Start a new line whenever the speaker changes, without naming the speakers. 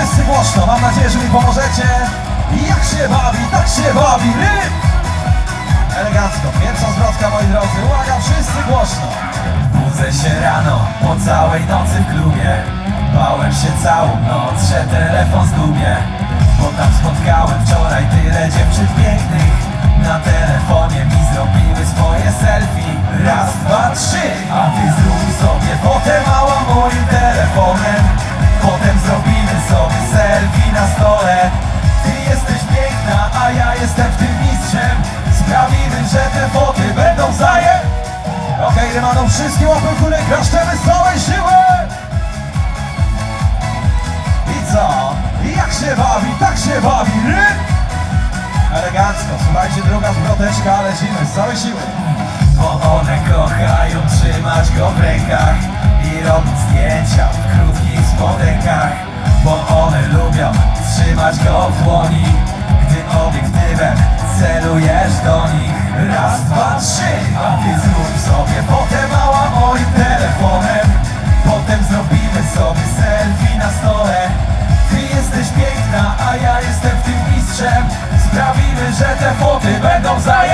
wszyscy głośno, mam nadzieję, że mi pomożecie. Jak się bawi, tak się bawi, ryb! Elegancko, pierwsza zwrotka moi drodzy, uwaga, wszyscy głośno.
Budzę się rano po całej nocy w klubie. Bałem się całą noc, że telefon zgubię. Bo tam spotkałem wczoraj tyle dziewczyn pięknych
Okej, Rymano, wszystkie łapy w górę, z całej siły! I co? Jak się bawi, tak się bawi, ryb! Elegancko, słuchajcie, druga zwroteczka, lecimy z całej siły.
Bo one kochają trzymać go w rękach I robić zdjęcia w krótkich spodenkach Bo one lubią trzymać go w dłoni Gdy obiektywem celujesz do nich Raz, trzy, a ty zrób sobie fotę mała moim telefonem. Potem zrobimy sobie selfie na stole. Ty jesteś piękna, a ja jestem w tym mistrzem. Sprawimy, że te foty będą za